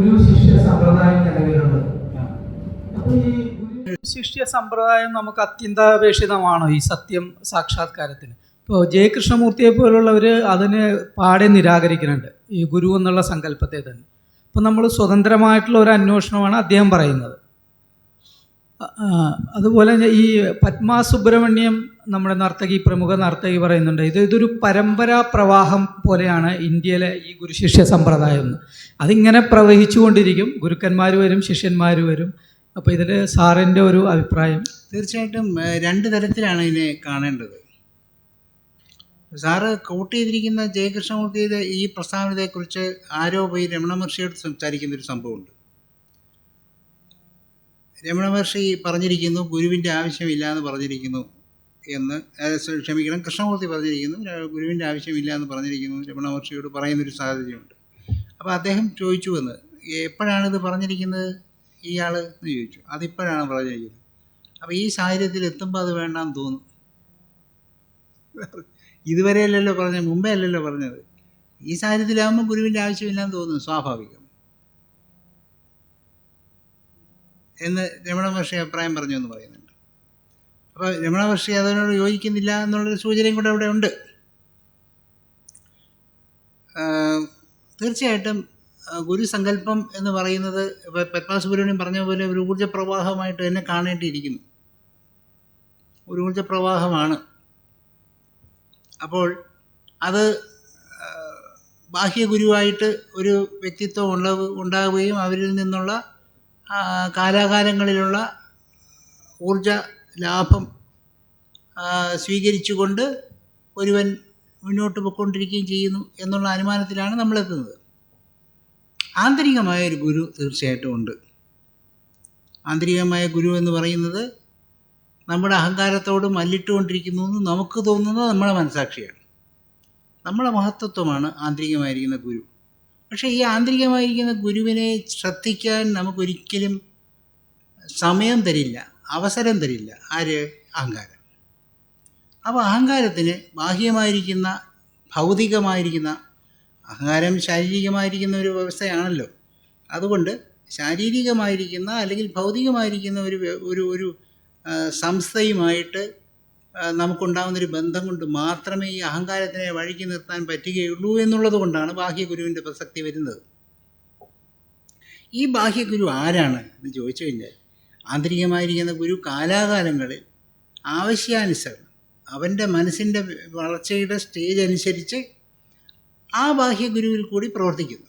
ഗുരു ശിഷ്യ സമ്പ്രദായം നിലവിലുള്ളത് അപ്പൊ ഈ ശിഷ്യ സമ്പ്രദായം നമുക്ക് അത്യന്താപേക്ഷിതമാണ് ഈ സത്യം സാക്ഷാത്കാരത്തിന്. ഇപ്പോൾ ജയകൃഷ്ണമൂർത്തിയെ പോലുള്ളവർ അതിനെ പാടെ നിരാകരിക്കുന്നുണ്ട്. ഈ ഗുരു എന്നുള്ള സങ്കല്പത്തെ തന്നെ. അപ്പോൾ നമ്മൾ സ്വതന്ത്രമായിട്ടുള്ള ഒരു അന്വേഷണമാണ് അദ്ദേഹം പറയുന്നത്. അതുപോലെ ഈ പത്മ സുബ്രഹ്മണ്യം നമ്മുടെ നർത്തകി പ്രമുഖ നർത്തകി പറയുന്നുണ്ട് ഇത് ഇതൊരു പരമ്പരാ പ്രവാഹം പോലെയാണ് ഇന്ത്യയിലെ ഈ ഗുരുശിഷ്യ സമ്പ്രദായം എന്ന്. അതിങ്ങനെ പ്രവഹിച്ചുകൊണ്ടിരിക്കും. ഗുരുക്കന്മാർ വരും ശിഷ്യന്മാർ വരും. അപ്പോൾ ഇതിൽ സാറിന്റെ ഒരു അഭിപ്രായം? തീർച്ചയായിട്ടും രണ്ട് തരത്തിലാണ് ഇതിനെ കാണേണ്ടത്. സാറ് കോട്ട് ചെയ്തിരിക്കുന്ന ജയകൃഷ്ണമൂർത്തിയുടെ ഈ പ്രസ്താവനയെക്കുറിച്ച് ആരോ പോയി രമണ മഹർഷിയോട് സംസാരിക്കുന്ന ഒരു സംഭവമുണ്ട്. രമണ മഹർഷി പറഞ്ഞിരിക്കുന്നു ഗുരുവിന്റെ ആവശ്യമില്ല എന്ന് പറഞ്ഞിരിക്കുന്നു. എന്ന് ക്ഷമിക്കണം. കൃഷ്ണമൂർത്തി പറഞ്ഞിരിക്കുന്നു ഗുരുവിന്റെ ആവശ്യമില്ല എന്ന് പറഞ്ഞിരിക്കുന്നു. രമണ മഹർഷിയോട് പറയുന്നൊരു സാഹചര്യമുണ്ട് അപ്പോൾ അദ്ദേഹം ചോദിച്ചു എന്ന് എപ്പോഴാണ് ഇത് പറഞ്ഞിരിക്കുന്നത്? ഇയാൾ എന്ന് ചോദിച്ചു. അതിപ്പോഴാണ് പറഞ്ഞിരിക്കുന്നത്. അപ്പോൾ ഈ സാഹചര്യത്തിൽ എത്തുമ്പോൾ അത് വേണ്ടാന്ന് തോന്നും. ഇതുവരെ അല്ലല്ലോ പറഞ്ഞത് മുമ്പേ അല്ലല്ലോ പറഞ്ഞത്. ഈ സാഹചര്യത്തിലാകുമ്പോൾ ഗുരുവിന്റെ ആവശ്യമില്ലാന്ന് തോന്നുന്നു സ്വാഭാവികം. എന്ന് രമണ മഹർഷി അഭിപ്രായം പറഞ്ഞു എന്ന് പറയുന്നുണ്ട്. അപ്പോൾ രമണ മഹർഷി അതിനോട് യോജിക്കുന്നില്ല എന്നുള്ളൊരു സൂചനയും കൂടെ അവിടെ ഉണ്ട്. തീർച്ചയായിട്ടും ഗുരുസങ്കല്പം എന്ന് പറയുന്നത് ഇപ്പോൾ പത്മാസുബ്രഹ്മണ്യം പറഞ്ഞ പോലെ ഒരു ഊർജ പ്രവാഹമായിട്ട് തന്നെ കാണേണ്ടിയിരിക്കുന്നു. ഒരു ഊർജ പ്രവാഹമാണ് അപ്പോൾ അത് ബാഹ്യ ഗുരുവായിട്ട് ഒരു വ്യക്തിത്വം ഉള്ള ഉണ്ടാവുകയും അവരിൽ നിന്നുള്ള കാലാകാലങ്ങളിലുള്ള ഊർജ ലാഭം സ്വീകരിച്ചുകൊണ്ട് ഒരുവൻ മുന്നോട്ട് പോയിക്കൊണ്ടിരിക്കുകയും ചെയ്യുന്നു എന്നുള്ള അനുമാനത്തിലാണ് നമ്മളെത്തുന്നത്. ആന്തരികമായ ഒരു ഗുരു തീർച്ചയായിട്ടും ഉണ്ട്. ആന്തരികമായ ഗുരു എന്ന് പറയുന്നത് നമ്മുടെ അഹങ്കാരത്തോട് മല്ലിട്ടുകൊണ്ടിരിക്കുന്നു എന്ന് നമുക്ക് തോന്നുന്നത് നമ്മുടെ മനസാക്ഷിയാണ്. നമ്മുടെ മഹത്വത്വമാണ് ആന്തരികമായിരിക്കുന്ന ഗുരു. പക്ഷേ ഈ ആന്തരികമായിരിക്കുന്ന ഗുരുവിനെ ശ്രദ്ധിക്കാൻ നമുക്കൊരിക്കലും സമയം തരില്ല. അവസരം തരില്ല. ആര്? അഹങ്കാരം. അപ്പോൾ അഹങ്കാരത്തിന് ബാഹ്യമായിരിക്കുന്ന ഭൗതികമായിരിക്കുന്ന അഹങ്കാരം ശാരീരികമായിരിക്കുന്ന ഒരു വ്യവസ്ഥയാണല്ലോ. അതുകൊണ്ട് ശാരീരികമായിരിക്കുന്ന അല്ലെങ്കിൽ ഭൗതികമായിരിക്കുന്ന ഒരു ഒരു ഒരു സംസ്ഥയുമായിട്ട് നമുക്കുണ്ടാകുന്നൊരു ബന്ധം കൊണ്ട് മാത്രമേ ഈ അഹങ്കാരത്തിനെ വഴിക്ക് നിർത്താൻ പറ്റുകയുള്ളൂ എന്നുള്ളത് കൊണ്ടാണ് ബാഹ്യഗുരുവിന്റെ പ്രസക്തി വരുന്നത്. ഈ ബാഹ്യഗുരു ആരാണ് എന്ന് ചോദിച്ചു കഴിഞ്ഞാൽ ആന്തരികമായിരിക്കുന്ന ഗുരു കാലാകാലങ്ങളിൽ ആവശ്യാനുസരണം അവന്റെ മനസ്സിന്റെ വളർച്ചയുടെ സ്റ്റേജ് അനുസരിച്ച് ആ ബാഹ്യ ഗുരുവിൽ കൂടി പ്രവർത്തിക്കുന്നു.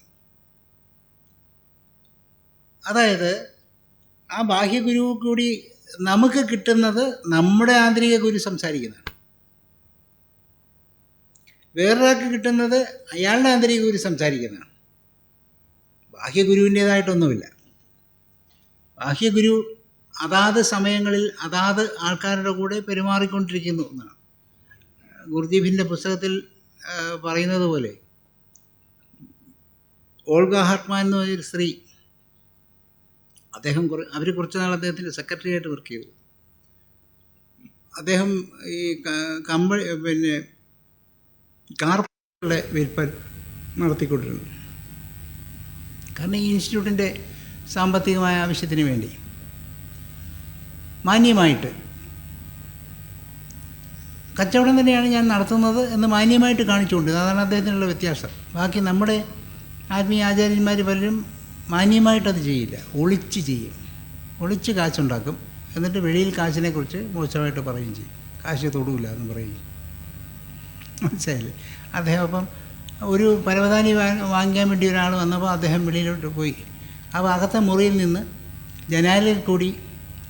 അതായത് ആ ബാഹ്യ ഗുരു കൂടി നമുക്ക് കിട്ടുന്നത് നമ്മുടെ ആന്തരിക ഗുരു സംസാരിക്കുന്നതാണ്. വേറൊരാൾക്ക് കിട്ടുന്നത് അയാളുടെ ആന്തരിക ഗുരു സംസാരിക്കുന്നതാണ്. ബാഹ്യ ഗുരുവിന്റേതായിട്ടൊന്നുമില്ല ബാഹ്യ ബാഹ്യഗുരു അതാത് സമയങ്ങളിൽ അതാത് ആൾക്കാരുടെ കൂടെ പെരുമാറിക്കൊണ്ടിരിക്കുന്നു എന്നാണ്. ഗുർദീപിന്റെ പുസ്തകത്തിൽ പറയുന്നത് പോലെ ഓൾഗ ഹാർട്ട്മാൻ എന്ന് പറഞ്ഞൊരു സ്ത്രീ അദ്ദേഹം കുറേ അവർ കുറച്ച് നാൾ അദ്ദേഹത്തിന്റെ സെക്രട്ടറി ആയിട്ട് വർക്ക് ചെയ്തു. അദ്ദേഹം ഈ കമ്പ പിന്നെ കാർപ്പുകളുടെ വിൽപ്പന നടത്തിക്കൊണ്ടിരുന്നു. കാരണം ഈ ഇൻസ്റ്റിറ്റ്യൂട്ടിന്റെ സാമ്പത്തികമായ ആവശ്യത്തിന് വേണ്ടി. മാന്യമായിട്ട്. കച്ചവടം തന്നെയാണ് ഞാൻ നടത്തുന്നത് എന്ന് മാന്യമായിട്ട് കാണിച്ചുകൊണ്ട് അതാണ് അദ്ദേഹത്തിനുള്ള വ്യത്യാസം. ബാക്കി നമ്മുടെ ആത്മീയ ആചാര്യന്മാർ പലരും മാന്യമായിട്ടത് ചെയ്യില്ല. ഒളിച്ച് ചെയ്യും. ഒളിച്ച് കാശുണ്ടാക്കും. എന്നിട്ട് വെളിയിൽ കാശിനെക്കുറിച്ച് മോശമായിട്ട് പറയുകയും ചെയ്യും. കാശ് തൊടൂല എന്ന് പറയും മനസ്സിലായില്ലേ? അദ്ദേഹം അപ്പം ഒരു പരവതാനി വാങ്ങിക്കാൻ വേണ്ടി ഒരാൾ വന്നപ്പോൾ അദ്ദേഹം വെളിയിലോട്ട് പോയി. അപ്പോൾ അകത്തെ മുറിയിൽ നിന്ന് ജനാലിൽ കൂടി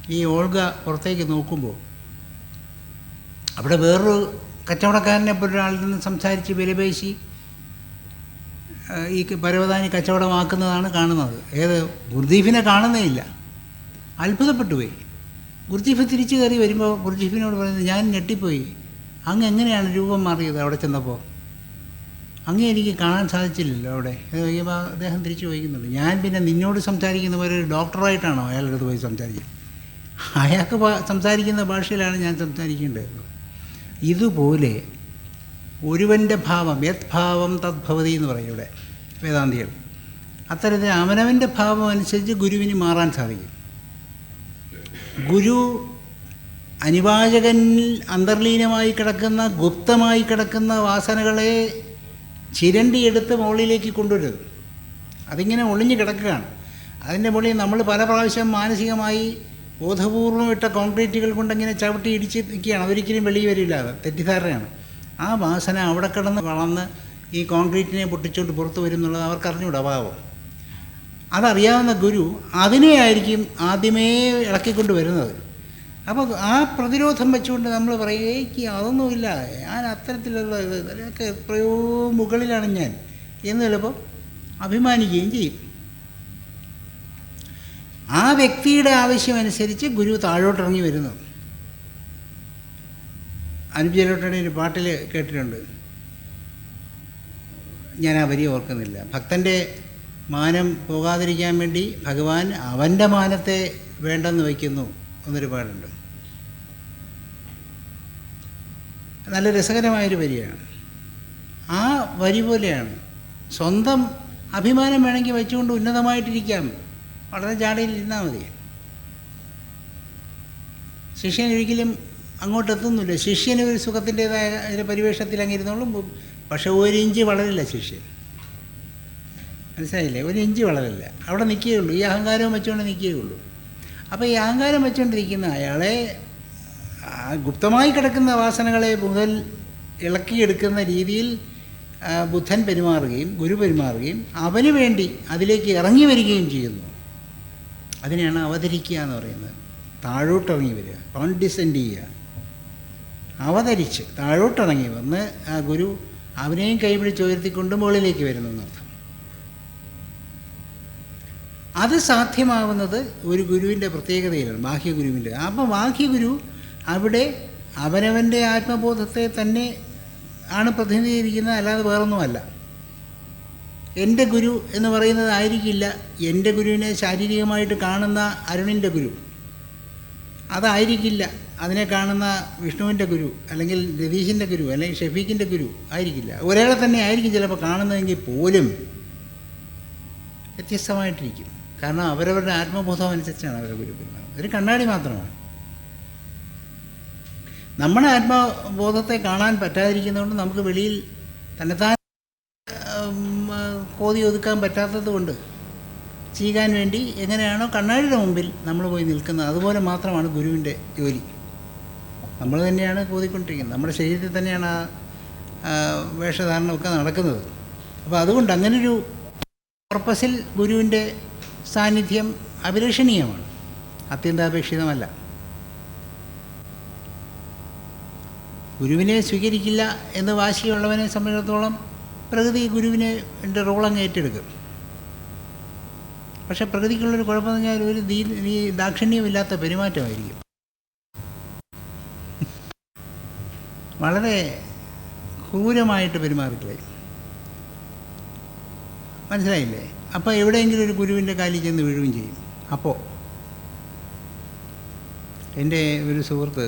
ഈ ഓൾഗ പുറത്തേക്ക് നോക്കുമ്പോൾ അവിടെ വേറൊരു കച്ചവടക്കാരനെ ഒരാളിൽ നിന്ന് സംസാരിച്ച് വിലപേശി ഈ പരവതാനി കച്ചവടമാക്കുന്നതാണ് കാണുന്നത്. ഏത് ഗുർദീഫിനെ കാണുന്നേയില്ല അത്ഭുതപ്പെട്ടു പോയി. ഗുർദീഫ് തിരിച്ചു കയറി വരുമ്പോൾ ഗുർദീഫിനോട് പറയുന്നത് ഞാൻ ഞെട്ടിപ്പോയി. അങ്ങ് എങ്ങനെയാണ് രൂപം മാറിയത് അവിടെ ചെന്നപ്പോൾ അങ്ങേ എനിക്ക് കാണാൻ സാധിച്ചില്ലല്ലോ അവിടെ. അദ്ദേഹം തിരിച്ചു ചോദിക്കുന്നുണ്ട്. ഞാൻ പിന്നെ നിന്നോട് സംസാരിക്കുന്ന പോലെ ഒരു ഡോക്ടറായിട്ടാണോ അയാളുടെ അടുത്ത് പോയി സംസാരിക്കുന്നത് അയാൾക്ക് സംസാരിക്കുന്ന ഭാഷയിലാണ് ഞാൻ സംസാരിക്കേണ്ടത്. ഇതുപോലെ ഒരുവന്റെ ഭാവം യത് ഭാവം തദ്ഭവതി എന്ന് പറയും ഇവിടെ വേദാന്തികൾ. അത്തരത്തിൽ അവനവന്റെ ഭാവം അനുസരിച്ച് ഗുരുവിന് മാറാൻ സാധിക്കും. ഗുരു അനിവാചകനിൽ അന്തർലീനമായി കിടക്കുന്ന ഗുപ്തമായി കിടക്കുന്ന വാസനകളെ ചിരണ്ടിയെടുത്ത് മുകളിലേക്ക് കൊണ്ടുവരുത് അതിങ്ങനെ ഒളിഞ്ഞു കിടക്കുകയാണ്. അതിന്റെ മുകളിൽ നമ്മൾ പല പ്രാവശ്യം മാനസികമായി ബോധപൂർവം കോൺക്രീറ്റുകൾ കൊണ്ടിങ്ങനെ ചവിട്ടി ഇടിച്ച് നിൽക്കുകയാണ് അതൊരിക്കലും വെളിയിൽ വരില്ല അത് തെറ്റിദ്ധാരണയാണ്. ആ വാസന അവിടെ കിടന്ന് വളർന്ന് ഈ കോൺക്രീറ്റിനെ പൊട്ടിച്ചുകൊണ്ട് പുറത്ത് വരും എന്നുള്ളത് അവർക്ക് അറിഞ്ഞൂടാ ഭാവം അതറിയാവുന്ന ഗുരു അതിനെ ആയിരിക്കും ആദ്യമേ ഇളക്കിക്കൊണ്ട് വരുന്നത്. അപ്പോൾ ആ പ്രതിരോധം വെച്ചുകൊണ്ട് നമ്മൾ പറയേക്ക് അതൊന്നുമില്ല. ഞാൻ അത്തരത്തിലുള്ള ഇത് എത്രയോ മുകളിലാണ് ഞാൻ. എന്ന് ചിലപ്പോൾ അഭിമാനിക്കുകയും ചെയ്യും. ആ വ്യക്തിയുടെ ആവശ്യമനുസരിച്ച് ഗുരു താഴോട്ടിറങ്ങി വരുന്നു. അനുജലോട്ടയുടെ ഒരു പാട്ടിൽ കേട്ടിട്ടുണ്ട്. ഞാൻ ആ വരി ഓർക്കുന്നില്ല. ഭക്തന്റെ മാനം പോകാതിരിക്കാൻ വേണ്ടി ഭഗവാൻ അവന്റെ മാനത്തെ വേണ്ടെന്ന് വയ്ക്കുന്നു എന്നൊരു പാടുണ്ട് നല്ല രസകരമായൊരു വരിയാണ്. ആ വരി പോലെയാണ്. സ്വന്തം അഭിമാനം വേണമെങ്കിൽ വെച്ചുകൊണ്ട് ഉന്നതമായിട്ടിരിക്കാം. വളരെ ജാടയിൽ ഇരുന്നാൽ മതി. ശിഷ്യൻ ഒരിക്കലും അങ്ങോട്ട് എത്തുന്നില്ല. ശിഷ്യന് ഒരു സുഖത്തിന്റെതായ ഒരു പരിവേഷത്തിൽ അങ്ങിരുന്നോളും പക്ഷെ ഒരു ഇഞ്ച് വളരില്ല ശിഷ്യൻ. മനസ്സിലായില്ലേ? ഒരു ഇഞ്ച് വളരില്ല. അവിടെ നിൽക്കുകയുള്ളൂ ഈ അഹങ്കാരവും വെച്ചുകൊണ്ട് നിൽക്കുകയുള്ളൂ അപ്പോൾ ഈ അഹങ്കാരം വെച്ചുകൊണ്ടിരിക്കുന്ന അയാളെ ഗുപ്തമായി കിടക്കുന്ന വാസനകളെ മുതൽ ഇളക്കിയെടുക്കുന്ന രീതിയിൽ ബുദ്ധൻ പെരുമാറുകയും ഗുരു പെരുമാറുകയും അവന് വേണ്ടി അതിലേക്ക് ഇറങ്ങി വരികയും ചെയ്യുന്നു. അതിനെയാണ് അവതരിക്കുക എന്ന് പറയുന്നത്. താഴോട്ടിറങ്ങി വരിക. കോൺഡിസെൻഡ് ചെയ്യുക. അവതരിച്ച് താഴോട്ടിറങ്ങി വന്ന് ആ ഗുരു അവനെയും കൈപിടിച്ച് ഉയർത്തിക്കൊണ്ട് മുകളിലേക്ക് വരുന്നു എന്നർത്ഥം. അത് സാധ്യമാവുന്നത് ഒരു ഗുരുവിന്റെ പ്രത്യേകതയിലാണ് ബാഹ്യഗുരുവിന്റെ. അപ്പം ബാഹ്യഗുരു അവിടെ അവനവന്റെ ആത്മബോധത്തെ തന്നെ ആണ് പ്രതിനിധീകരിക്കുന്നത് അല്ലാതെ വേറൊന്നുമല്ല. എന്റെ ഗുരു എന്ന് പറയുന്നതായിരിക്കില്ല. എന്റെ ഗുരുവിനെ ശാരീരികമായിട്ട് കാണുന്ന അരുണിന്റെ ഗുരു. അതായിരിക്കില്ല. അതിനെ കാണുന്ന വിഷ്ണുവിന്റെ ഗുരു അല്ലെങ്കിൽ രതീഷിന്റെ ഗുരു അല്ലെങ്കിൽ ഷഫീഖിന്റെ ഗുരു ആയിരിക്കില്ല. ഒരാളെ തന്നെ ആയിരിക്കും ചിലപ്പോൾ കാണുന്നതെങ്കിൽ പോലും വ്യത്യസ്തമായിട്ടിരിക്കും. കാരണം അവരവരുടെ ആത്മബോധം അനുസരിച്ചാണ് അവരുടെ ഗുരു പെരുമാറുന്നത്. ഒരു കണ്ണാടി മാത്രമാണ്. നമ്മുടെ ആത്മബോധത്തെ കാണാൻ പറ്റാതിരിക്കുന്നതുകൊണ്ട് നമുക്ക് വെളിയിൽ തന്നെത്താൻ കോതി ഒതുക്കാൻ പറ്റാത്തത് കൊണ്ട് ചെയ്യാൻ വേണ്ടി എങ്ങനെയാണോ കണ്ണാടിയുടെ മുമ്പിൽ നമ്മൾ പോയി നിൽക്കുന്നത്. അതുപോലെ മാത്രമാണ് ഗുരുവിന്റെ ജോലി. നമ്മൾ തന്നെയാണ് കോതിക്കൊണ്ടിരിക്കുന്നത്. നമ്മുടെ ശരീരത്തിൽ തന്നെയാണ് ആ വേഷധാരണമൊക്കെ നടക്കുന്നത്. അപ്പോൾ അതുകൊണ്ട് അങ്ങനൊരു പർപ്പസിൽ ഗുരുവിന്റെ സാന്നിധ്യം അഭിലഷണീയമാണ്. അത്യന്താപേക്ഷിതമല്ല. ഗുരുവിനെ സ്വീകരിക്കില്ല എന്ന് വാശിയുള്ളവനെ സംബന്ധിച്ചിടത്തോളം പ്രകൃതി ഗുരുവിനെ എന്റെ റോളങ്ങ് ഏറ്റെടുക്കും. പക്ഷെ പ്രകൃതിക്കുള്ളൊരു കുഴപ്പമെന്ന് പറഞ്ഞാൽ ഒരു ദീ ഈ ദാക്ഷിണ്യമില്ലാത്ത പെരുമാറ്റമായിരിക്കും. വളരെ ക്രൂരമായിട്ട് പെരുമാറിക്കളയും മനസ്സിലായില്ലേ? അപ്പോൾ എവിടെയെങ്കിലും ഒരു ഗുരുവിന്റെ കാലിൽ ചെന്ന് വീഴുകയും ചെയ്യും. അപ്പോൾ എന്റെ ഒരു സുഹൃത്ത്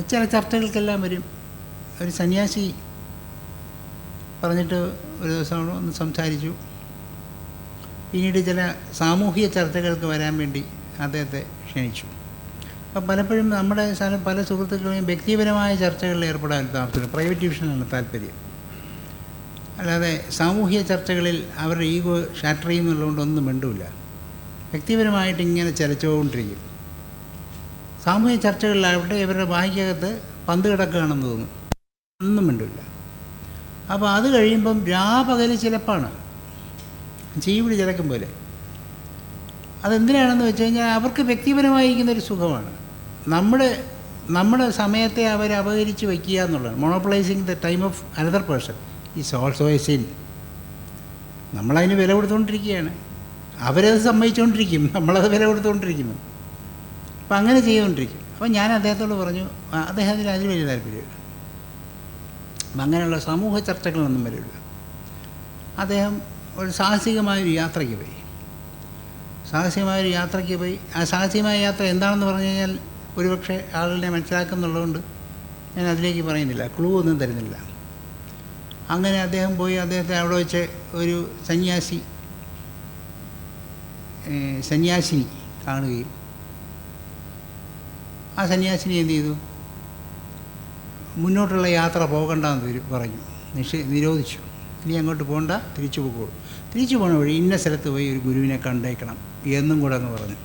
ചില ചർച്ചകൾക്കെല്ലാം വരും. ഒരു സന്യാസി പറഞ്ഞിട്ട് ഒരു ദിവസം ഒന്ന് സംസാരിച്ചു. പിന്നീട് ചില സാമൂഹിക ചർച്ചകൾക്ക് വരാൻ വേണ്ടി അദ്ദേഹത്തെ ക്ഷണിച്ചു. അപ്പം പലപ്പോഴും നമ്മുടെ സ്ഥലം പല സുഹൃത്തുക്കളെയും വ്യക്തിപരമായ ചർച്ചകളിൽ ഏർപ്പെടാൻ താല്പര്യം പ്രൈവറ്റ് ട്യൂഷനാണ് താല്പര്യം. അല്ലാതെ സാമൂഹിക ചർച്ചകളിൽ അവരുടെ ഈഗോ ഷാറ്റർ ചെയ്യുന്നുള്ളതുകൊണ്ട് ഒന്നും മിണ്ടില്ല വ്യക്തിപരമായിട്ട് ഇങ്ങനെ ചലച്ചുകൊണ്ടിരിക്കും. സാമൂഹിക ചർച്ചകളിലാവട്ടെ ഇവരുടെ വായിക്കകത്ത് പന്ത് കിടക്കുകയാണെന്ന് തോന്നും ഒന്നും മിണ്ടില്ല. അപ്പോൾ അത് കഴിയുമ്പം രാപകൽ ചിലപ്പാണ്. ചീവിടി ചിലക്കും പോലെ. അതെന്തിനാണെന്ന് വെച്ച് കഴിഞ്ഞാൽ അവർക്ക് വ്യക്തിപരമായിരിക്കുന്ന ഒരു സുഖമാണ്. നമ്മുടെ നമ്മുടെ സമയത്തെ അവർ അപകരിച്ച് വയ്ക്കുക എന്നുള്ളതാണ്. Monopolising the time of another person is also a sin നമ്മളതിന് വില കൊടുത്തുകൊണ്ടിരിക്കുകയാണ്. അവരത് സമ്മതിച്ചുകൊണ്ടിരിക്കും. നമ്മളത് വില കൊടുത്തുകൊണ്ടിരിക്കുന്നു. അപ്പം അങ്ങനെ ചെയ്തുകൊണ്ടിരിക്കും. അപ്പം ഞാൻ അദ്ദേഹത്തോട് പറഞ്ഞു "ആ, അദ്ദേഹത്തിന് അതിന് വലിയ താല്പര്യമില്ല. അപ്പം അങ്ങനെയുള്ള സമൂഹ ചർച്ചകളൊന്നും വരില്ല. അദ്ദേഹം ഒരു സാഹസികമായൊരു യാത്രയ്ക്ക് പോയി. സാഹസികമായൊരു യാത്രയ്ക്ക് പോയി. ആ സാഹസികമായ യാത്ര എന്താണെന്ന് പറഞ്ഞു കഴിഞ്ഞാൽ ഒരുപക്ഷെ ആളുകളെ മനസ്സിലാക്കുന്നുള്ളതുകൊണ്ട് ഞാൻ അതിലേക്ക് പറയുന്നില്ല. ക്ലൂ ഒന്നും തരുന്നില്ല. അങ്ങനെ അദ്ദേഹം പോയി. അദ്ദേഹത്തെ അവിടെ വെച്ച് ഒരു സന്യാസി സന്യാസിനി കാണുകയും ആ സന്യാസിനി എന്ത് ചെയ്തു? മുന്നോട്ടുള്ള യാത്ര പോകണ്ടെന്ന് പറഞ്ഞു. നിഷേ നിരോധിച്ചു. ഇനി അങ്ങോട്ട് പോകണ്ട തിരിച്ചു പോകുള്ളൂ തിരിച്ചു പോണ വഴി ഇന്ന സ്ഥലത്ത് പോയി ഒരു ഗുരുവിനെ കണ്ടേക്കണം എന്നും കൂടെ അങ്ങ് പറഞ്ഞു.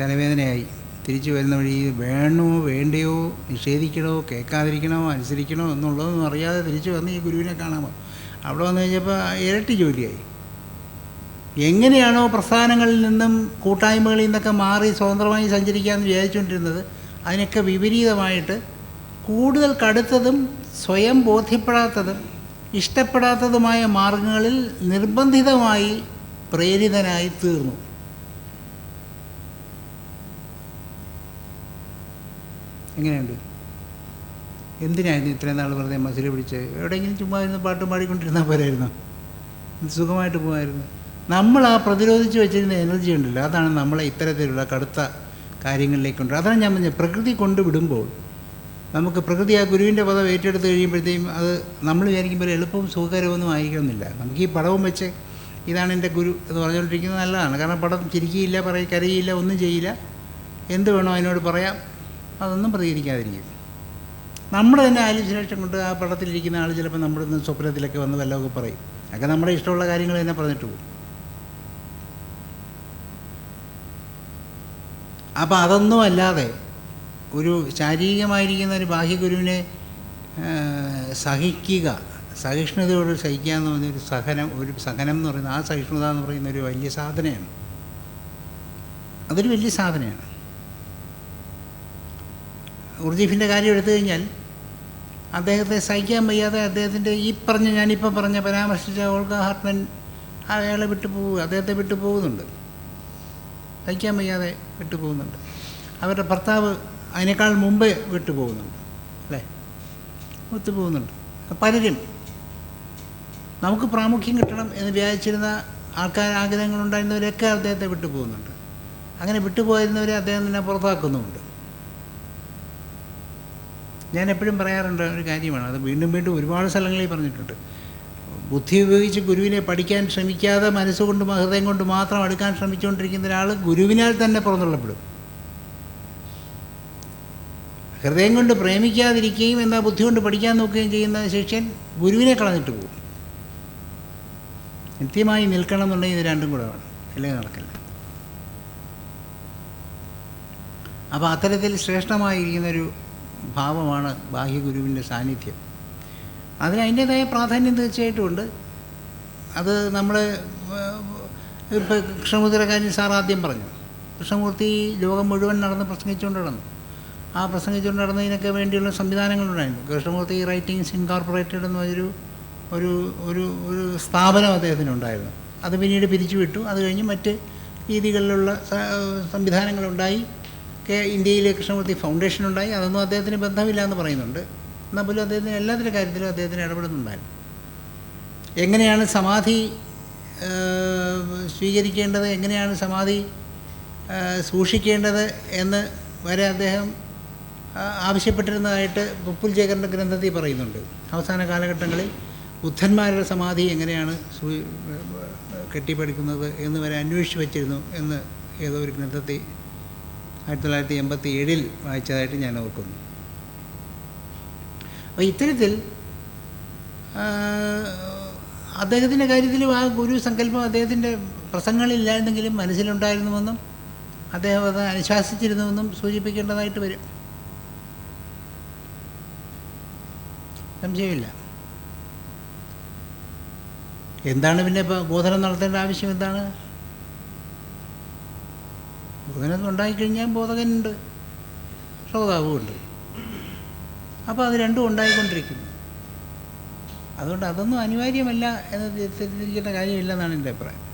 തലവേദനയായി. തിരിച്ചു വരുന്ന വഴി വേണോ വേണ്ടയോ നിഷേധിക്കണോ കേൾക്കാതിരിക്കണോ അനുസരിക്കണോ എന്നുള്ളതൊന്നും അറിയാതെ തിരിച്ചു വന്ന് ഈ ഗുരുവിനെ കാണാമോ അവിടെ വന്നു കഴിഞ്ഞപ്പോൾ ഇരട്ടി ജോലിയായി. എങ്ങനെയാണോ പ്രസ്ഥാനങ്ങളിൽ നിന്നും കൂട്ടായ്മകളിൽ നിന്നൊക്കെ മാറി സ്വതന്ത്രമായി സഞ്ചരിക്കാമെന്ന് വിചാരിച്ചുകൊണ്ടിരുന്നത് അതിനൊക്കെ വിപരീതമായിട്ട് കൂടുതൽ കടുത്തതും സ്വയം ബോധ്യപ്പെടാത്തതും ഇഷ്ടപ്പെടാത്തതുമായ മാർഗങ്ങളിൽ നിർബന്ധിതമായി പ്രേരിതനായി തീർന്നു. എങ്ങനെയുണ്ട്? എന്തിനായിരുന്നു ഇത്രയും നാൾ വെറുതെ മസിൽ പിടിച്ച്? എവിടെയെങ്കിലും ചുമ്മാ ഇരുന്ന് പാട്ട് പാടിക്കൊണ്ടിരുന്നാൽ പോരായിരുന്നു? സുഖമായിട്ട് പോകുമായിരുന്നു നമ്മൾ ആ പ്രതിരോധിച്ച് വെച്ചിരുന്ന എനർജി ഉണ്ടല്ലോ. അതാണ് നമ്മളെ ഇത്തരത്തിലുള്ള കടുത്ത കാര്യങ്ങളിലേക്ക് കൊണ്ടുവരുന്നത് അതാണ് ഞാൻ പറഞ്ഞത്. പ്രകൃതി കൊണ്ടുവിടുമ്പോൾ നമുക്ക് പ്രകൃതി ആ ഗുരുവിന്റെ പദം ഏറ്റെടുത്ത് കഴിയുമ്പോഴത്തേക്കും അത് നമ്മൾ വിചാരിക്കുമ്പോൾ എളുപ്പവും സുഖകരമൊന്നും ആയിരിക്കണമെന്നില്ല. നമുക്ക് ഈ പടവും വെച്ച് ഇതാണ് എന്റെ ഗുരു എന്ന് പറഞ്ഞുകൊണ്ടിരിക്കുന്നത് നല്ലതാണ്. കാരണം പടം ചിരിക്കുകയില്ല പറയും കരയില്ല ഒന്നും ചെയ്യില്ല. എന്ത് വേണോ അതിനോട് പറയാം. അതൊന്നും പ്രതികരിക്കാതിരിക്കും നമ്മുടെ തന്നെ ആലുസിനേഷൻ കൊണ്ട് ആ പടത്തിലിരിക്കുന്ന ആൾ ചിലപ്പോൾ നമ്മുടെ സ്വപ്നത്തിലൊക്കെ വന്ന് വല്ലതൊക്കെ പറയും. അതൊക്കെ നമ്മുടെ ഇഷ്ടമുള്ള കാര്യങ്ങൾ തന്നെ പറഞ്ഞിട്ട് പോകും. അപ്പോൾ അതൊന്നും അല്ലാതെ ഒരു ശാരീരികമായിരിക്കുന്ന ഒരു ബാഹ്യഗുരുവിനെ ഗുരുവിനെ സഹിക്കുക സഹിഷ്ണുതയോട് സഹിക്കുക എന്ന് പറഞ്ഞൊരു സഹനം ഒരു സഹനം എന്ന് പറയുന്നത് ആ സഹിഷ്ണുത എന്ന് പറയുന്ന ഒരു വലിയ സാധനയാണ്. അതൊരു വലിയ സാധനയാണ്. ഉർജീഫിന്റെ കാര്യം എടുത്തു കഴിഞ്ഞാൽ അദ്ദേഹത്തെ സഹിക്കാൻ വയ്യാതെ അദ്ദേഹത്തിന്റെ ഈ പറഞ്ഞ ഞാനിപ്പോൾ പറഞ്ഞ പരാമർശിച്ച ഓൾഗ ഹാർട്ട്മൻ അയാളെ വിട്ടു പോകുക അദ്ദേഹത്തെ വിട്ടു പോകുന്നുണ്ട്. സഹിക്കാൻ വയ്യാതെ വിട്ടുപോകുന്നുണ്ട്. അവരുടെ ഭർത്താവ് അതിനേക്കാൾ മുമ്പേ വിട്ടുപോകുന്നുണ്ട്. അല്ലേ? ഒത്തുപോകുന്നുണ്ട് പലരും നമുക്ക് പ്രാമുഖ്യം കിട്ടണം എന്ന് വിചാരിച്ചിരുന്ന ആൾക്കാർ ആഗ്രഹങ്ങളുണ്ടായിരുന്നവരൊക്കെ അദ്ദേഹത്തെ വിട്ടുപോകുന്നുണ്ട്. അങ്ങനെ വിട്ടുപോയിരുന്നവരെ അദ്ദേഹം തന്നെ പുറത്താക്കുന്നുമുണ്ട്. ഞാൻ എപ്പോഴും പറയാറുണ്ട് ഒരു കാര്യമാണ്. അത് വീണ്ടും വീണ്ടും ഒരുപാട് സ്ഥലങ്ങളിൽ പറഞ്ഞിട്ടുണ്ട്. ബുദ്ധി ഉപയോഗിച്ച് ഗുരുവിനെ പഠിക്കാൻ ശ്രമിക്കാതെ മനസ്സുകൊണ്ടും ഹൃദയം കൊണ്ട് മാത്രം അടുക്കാൻ ശ്രമിച്ചുകൊണ്ടിരിക്കുന്ന ഒരാൾ ഗുരുവിനാൽ തന്നെ പുറന്തള്ളപ്പെടും. ഹൃദയം കൊണ്ട് പ്രേമിക്കാതിരിക്കുകയും എന്നാൽ ബുദ്ധി കൊണ്ട് പഠിക്കാൻ നോക്കുകയും ചെയ്യുന്ന ശിഷ്യൻ ഗുരുവിനെ കളഞ്ഞിട്ട് പോകും. നിത്യമായി നിൽക്കണം എന്നുണ്ടെങ്കിൽ ഇത് രണ്ടും കൂടെ വേണം. അല്ലെങ്കിൽ നടക്കില്ല. അപ്പോൾ അത്തരത്തിൽ ശ്രേഷ്ഠമായിരിക്കുന്നൊരു ഭാവമാണ് ബാഹ്യഗുരുവിന്റെ സാന്നിധ്യം. അതിന് അതിന്റേതായ പ്രാധാന്യം തീർച്ചയായിട്ടും ഉണ്ട്. അത് നമ്മൾ ഇപ്പോൾ കാര്യം സാർ ആദ്യം പറഞ്ഞു. കൃഷ്ണമൂർത്തി ലോകം മുഴുവൻ നടന്ന് പ്രസംഗിച്ചുകൊണ്ട് നടന്നു ആ പ്രസംഗിച്ചുകൊണ്ട് നടന്നതിനൊക്കെ വേണ്ടിയുള്ള സംവിധാനങ്ങളുണ്ടായിരുന്നു. കൃഷ്ണമൂർത്തി റൈറ്റിങ്സ് ഇൻകോർപ്പറേറ്റഡ് എന്നൊരു ഒരു ഒരു ഒരു സ്ഥാപനം അദ്ദേഹത്തിനുണ്ടായിരുന്നു. അത് പിന്നീട് പിരിച്ചുവിട്ടു. അത് കഴിഞ്ഞ് മറ്റ് രീതികളിലുള്ള സംവിധാനങ്ങളുണ്ടായി. കെ ഇന്ത്യയിലെ കൃഷ്ണമൂർത്തി ഫൗണ്ടേഷൻ ഉണ്ടായി അതൊന്നും അദ്ദേഹത്തിന് ബന്ധമില്ല എന്ന് പറയുന്നുണ്ട്. എന്നാൽ പോലും അദ്ദേഹത്തിന് എല്ലാത്തിന്റെ കാര്യത്തിലും അദ്ദേഹത്തിന് ഇടപെടുന്നുണ്ടായിരുന്നു. എങ്ങനെയാണ് സമാധി സ്വീകരിക്കേണ്ടത് എങ്ങനെയാണ് സമാധി സൂക്ഷിക്കേണ്ടത് എന്ന് വരെ അദ്ദേഹം ആവശ്യപ്പെട്ടിരുന്നതായിട്ട് പുപ്പുൽ ജേക്കറിന്റെ ഗ്രന്ഥത്തിൽ പറയുന്നുണ്ട്. അവസാന കാലഘട്ടങ്ങളിൽ ബുദ്ധന്മാരുടെ സമാധി എങ്ങനെയാണ് കെട്ടിപ്പടുക്കുന്നത് എന്ന് വരെ അന്വേഷിച്ച് വച്ചിരുന്നു എന്ന് ഏതോ ഒരു ഗ്രന്ഥത്തിൽ ആയിരത്തി തൊള്ളായിരത്തി എൺപത്തി ഏഴിൽ വായിച്ചതായിട്ട് ഞാൻ ഓർക്കുന്നു. അപ്പോൾ ഇത്തരത്തിൽ അദ്ദേഹത്തിന്റെ കാര്യത്തിലും ആ ഗുരു സങ്കല്പം അദ്ദേഹത്തിന്റെ പ്രസംഗങ്ങളില്ലായിരുന്നെങ്കിലും മനസ്സിലുണ്ടായിരുന്നുവെന്നും അദ്ദേഹം അത് അനുശാസിച്ചിരുന്നുവെന്നും സൂചിപ്പിക്കേണ്ടതായിട്ട് വരും. സംശയമില്ല. എന്താണ് പിന്നെ ഇപ്പോൾ ബോധനം നടത്തേണ്ട ആവശ്യം? എന്താണ്? ബോധനം ഉണ്ടായിക്കഴിഞ്ഞാൽ ബോധകനുണ്ട് ശ്രോതാവും ഉണ്ട് അപ്പോൾ അത് രണ്ടും ഉണ്ടായിക്കൊണ്ടിരിക്കും അതുകൊണ്ട് അതൊന്നും അനിവാര്യമല്ല എന്ന് തിരിച്ചിരിക്കേണ്ട കാര്യമില്ലെന്നാണ് എന്റെ അഭിപ്രായം.